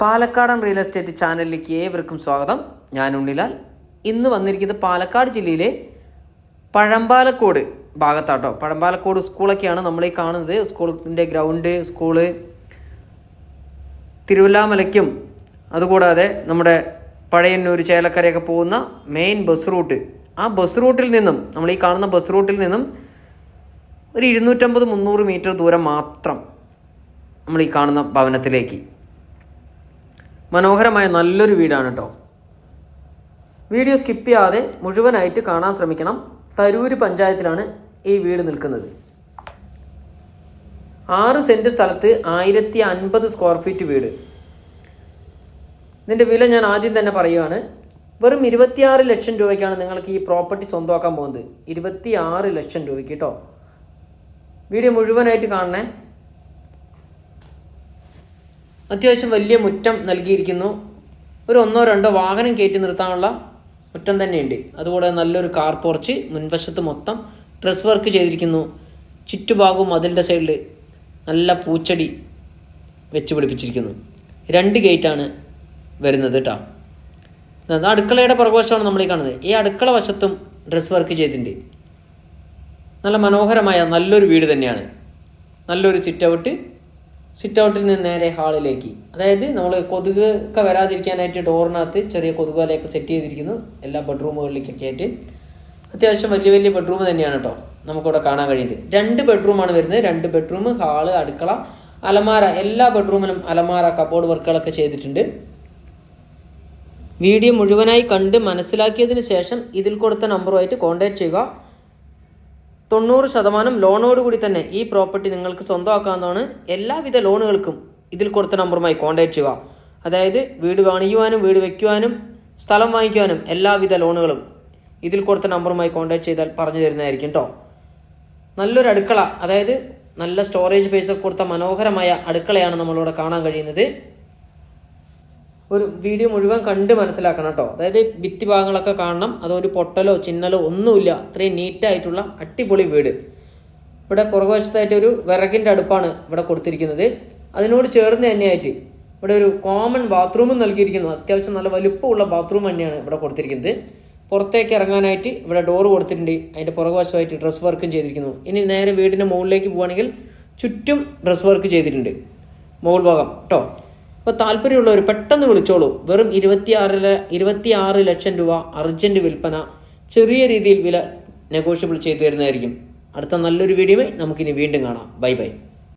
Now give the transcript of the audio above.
പാലക്കാടൻ real estate ചാനലിലേക്ക് ഏവർക്കും സ്വാഗതം. ഞാൻ ഉണ്ണിലാൽ. ഇന്ന് വന്നിരിക്കുന്നത് പാലക്കാട് ജില്ലയിലെ പഴമ്പാലക്കോട് ഭാഗത്താട്ടോ. പഴമ്പാലക്കോട് സ്കൂളൊക്കെയാണ് നമ്മൾ ഈ കാണുന്നത്. സ്കൂളിന്റെ ഗ്രൗണ്ട് സ്കൂൾ തിരുവല്ലാമലയ്ക്കും അതുകൂടാതെ നമ്മുടെ പഴയന്നൂർ ചേലക്കരയൊക്കെ പോകുന്ന മെയിൻ ബസ് റൂട്ട് ആ ബസ് റൂട്ടിൽ നിന്നും നമ്മൾ ഈ കാണുന്ന ബസ് റൂട്ടിൽ നിന്നും ഒരു ഇരുന്നൂറ്റമ്പത് മുന്നൂറ് മീറ്റർ ദൂരം മാത്രം നമ്മൾ ഈ കാണുന്ന ഭവനത്തിലേക്ക് മനോഹരമായ നല്ലൊരു വീടാണ് കേട്ടോ വീഡിയോ സ്കിപ്പ് ചെയ്യാതെ മുഴുവനായിട്ട് കാണാൻ ശ്രമിക്കണം. തരൂര് പഞ്ചായത്തിലാണ് ഈ വീട് നിൽക്കുന്നത്. ആറ് സെന്റ് സ്ഥലത്ത് ആയിരത്തി അൻപത് സ്ക്വയർ ഫീറ്റ് വീട്. ഇതിന്റെ വില ഞാൻ ആദ്യം തന്നെ പറയുകയാണ് വെറും ഇരുപത്തിയാറ് ലക്ഷം രൂപയ്ക്കാണ് നിങ്ങൾക്ക് ഈ പ്രോപ്പർട്ടി സ്വന്തമാക്കാൻ പോകുന്നത്. ഇരുപത്തി ആറ് ലക്ഷം രൂപയ്ക്ക് കേട്ടോ വീഡിയോ മുഴുവനായിട്ട് കാണണേ. അത്യാവശ്യം വലിയ മുറ്റം നൽകിയിരിക്കുന്നു. ഒരു ഒന്നോ രണ്ടോ വാഹനം കയറ്റി നിർത്താനുള്ള മുറ്റം തന്നെയുണ്ട്. അതുകൂടെ നല്ലൊരു കാർ പോർച്ച് മുൻവശത്ത് മൊത്തം ഡ്രസ് വർക്ക് ചെയ്തിരിക്കുന്നു. ചുറ്റുഭാഗവും അതിന്റെ സൈഡിൽ നല്ല പൂച്ചെടി വെച്ച് പിടിപ്പിച്ചിരിക്കുന്നു. രണ്ട് ഗേറ്റാണ് വരുന്നത് കേട്ടോ അടുക്കളയുടെ പുറകുവശമാണ് നമ്മൾ ഈ കാണുന്നത്. ഈ അടുക്കള വശത്തും ഡ്രസ് വർക്ക് ചെയ്തിട്ടുണ്ട്. നല്ല മനോഹരമായ നല്ലൊരു വീട് തന്നെയാണ്. നല്ലൊരു സിറ്റ് ഔട്ട് സിറ്റ് ഔട്ടിൽ നിന്ന് നേരെ ഹാളിലേക്ക് അതായത് നമ്മൾ കൊതുക് ഒക്കെ വരാതിരിക്കാനായിട്ട് ഡോറിനകത്ത് ചെറിയ കൊതുക് വലയൊക്കെ സെറ്റ് ചെയ്തിരിക്കുന്നു. എല്ലാ ബെഡ്റൂമുകളിലേക്കൊക്കെ ആയിട്ട്. അത്യാവശ്യം വലിയ വലിയ ബെഡ്റൂം തന്നെയാണ് കേട്ടോ നമുക്കിവിടെ കാണാൻ കഴിയുന്നത്. രണ്ട് ബെഡ്റൂമാണ് വരുന്നത്. രണ്ട് ബെഡ്റൂം ഹാൾ അടുക്കള അലമാര. എല്ലാ ബെഡ്റൂമിലും അലമാര കബോർഡ് വർക്കുകളൊക്കെ ചെയ്തിട്ടുണ്ട്. വീഡിയോ മുഴുവനായി കണ്ട് മനസ്സിലാക്കിയതിന് ശേഷം ഇതിൽ കൊടുത്ത നമ്പറുമായിട്ട് കോൺടാക്ട് ചെയ്യുക. തൊണ്ണൂറ് ശതമാനം ലോണോട് കൂടി തന്നെ ഈ പ്രോപ്പർട്ടി നിങ്ങൾക്ക് സ്വന്തമാക്കാവുന്നതാണ്. എല്ലാവിധ ലോണുകൾക്കും ഇതിൽ കൊടുത്ത നമ്പറുമായി കോൺടാക്ട് ചെയ്യുക. അതായത് വീട് പണിയുവാനും വീട് വയ്ക്കുവാനും സ്ഥലം വാങ്ങിക്കുവാനും എല്ലാവിധ ലോണുകളും ഇതിൽ കൊടുത്ത നമ്പറുമായി കോൺടാക്ട് ചെയ്താൽ പറഞ്ഞു തരുന്നതായിരിക്കും കേട്ടോ നല്ലൊരു അടുക്കള അതായത് നല്ല സ്റ്റോറേജ് സ്പേസ് കൊടുത്ത മനോഹരമായ അടുക്കളയാണ് നമ്മളിവിടെ കാണാൻ കഴിയുന്നത്. ഒരു വീഡിയോ മുഴുവൻ കണ്ട് മനസ്സിലാക്കണം കേട്ടോ. അതായത് ഭിത്തി ഭാഗങ്ങളൊക്കെ കാണണം. അതൊരു പൊട്ടലോ ചിന്നലോ ഒന്നുമില്ല. അത്രയും നീറ്റായിട്ടുള്ള അടിപൊളി വീട്. ഇവിടെ പുറകുവശത്തായിട്ട് ഒരു വിറകിന്റെ അടുപ്പാണ് ഇവിടെ കൊടുത്തിരിക്കുന്നത്. അതിനോട് ചേർന്ന് തന്നെയായിട്ട് ഇവിടെ ഒരു കോമൺ ബാത്റൂമും നൽകിയിരിക്കുന്നു. അത്യാവശ്യം നല്ല വലുപ്പമുള്ള ബാത്റൂം തന്നെയാണ് ഇവിടെ കൊടുത്തിരിക്കുന്നത്. പുറത്തേക്ക് ഇറങ്ങാനായിട്ട് ഇവിടെ ഡോർ കൊടുത്തിട്ടുണ്ട്. അതിന്റെ പുറകുവശമായിട്ട് ഡ്രസ് വർക്കും ചെയ്തിരിക്കുന്നു. ഇനി നേരെ വീടിന്റെ മുകളിലേക്ക് പോവുകയാണെങ്കിൽ ചുറ്റും ഡ്രസ് വർക്ക് ചെയ്തിട്ടുണ്ട്. മുകൾ ഭാഗം. കേട്ടോ അപ്പോൾ താല്പര്യമുള്ളവർ പെട്ടെന്ന് വിളിച്ചോളൂ. വെറും ഇരുപത്തിയാറിൽ ഇരുപത്തിയാറ് ലക്ഷം രൂപ അർജന്റ് വിൽപ്പന ചെറിയ രീതിയിൽ വില നെഗോഷ്യബിൾ ചെയ്തു തരുന്നതായിരിക്കും. അടുത്ത നല്ലൊരു വീഡിയോയിൽ നമുക്കിനി വീണ്ടും കാണാം. Bye bye.